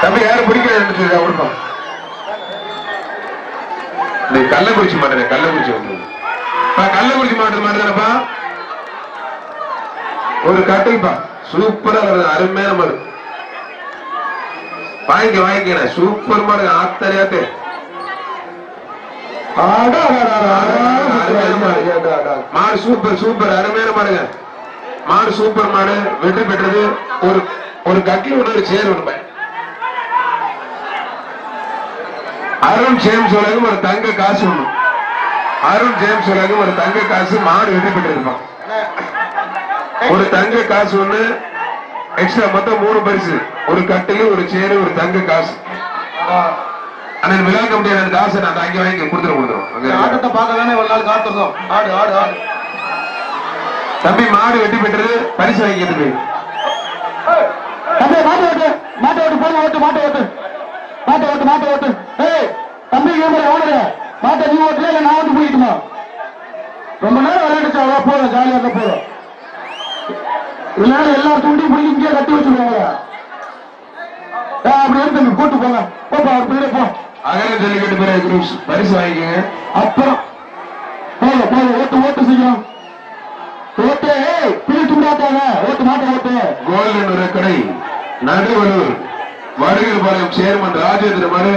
தம்பி யாரும் பிடிக்கிறது அவருக்கும் இந்த கள்ளக்குறிச்சி மாட்டேன் கள்ளக்குறிச்சி வந்து கள்ளக்குறிச்சி மாட்டது மாதிரி தானப்பா ஒரு கட்டைப்பா. சூப்பரா அருமையான மாதிரி வாங்கிக்க வாங்கிக்க சூப்பர் மாடு ஆத்தரையாத்தே மாடு. Super super. அருமையான மாடுங்க. மாடு சூப்பர் மாடு. வெற்றி பெற்றது. ஒரு ஒரு கட்லி ஒரு சேர் ஒண்ணு அருண் ஜேம்ஸ் உலகம் ஒரு தங்க காசு ஒண்ணு. அருண் ஜேம்ஸ் உலகம் ஒரு தங்க காசு. மாடு வெற்றி பெற்றிருப்பான். ஒரு தங்க காசு ஒண்ணு. எக்ஸ்ட்ரா மொத்தம் மூணு பரிசு. ஒரு கட்டிலு ஒரு சேரு ஒரு தங்க காசு. ஆனா விழா கமிட்டி அந்த காசை நான் அங்கே வாங்கி கொடுத்துரு கொடுத்துரும். ஆட்டத்தை பார்க்க தானே ஒரு நாள் காத்திருந்தோம். ஆடு ஆடு ஆடு. தம்பி மாடு வெட்டி பெற்றது பரிசு வாங்கிக்கிறது தம்பி மாட்டு ஓட்டு மாட்டு ஓட்டு போன ஓட்டு மாட்டு ஓட்டு. மாட்டு ஓட்டு மாட்டு ஓட்டு. ஏய் தம்பி கேமரா ஓடுற மாட்டை நீ ஓட்டுல இல்ல நான் ஓட்டு போயிட்டுமா ரொம்ப நேரம் விளையாடுச்சு அவ்வளோ போதும் ஜாலியா இருக்க போதும். இதனால எல்லா துண்டியும் பிடிச்சி இங்கே கட்டி வச்சுருவாங்க அப்படி தம்பி கூட்டு போங்க போப்பா அவர் பிள்ளை போ. அகல ஜல்லிக்கட்டு பிறகு குரூப்ஸ் பரிசு வாங்கிக்கோங்க. அப்புறம் போங்க போங்க ஓட்டு ஓட்டு செய்யும் ஓட்டு பிடி துண்டாத்தாங்க ஓட்டு மாட்டை ஓட்டு. கோல்டன் கடை நடுவலூர் வடுகர் பாளையம் சேர்மன் ராஜேந்திர மனு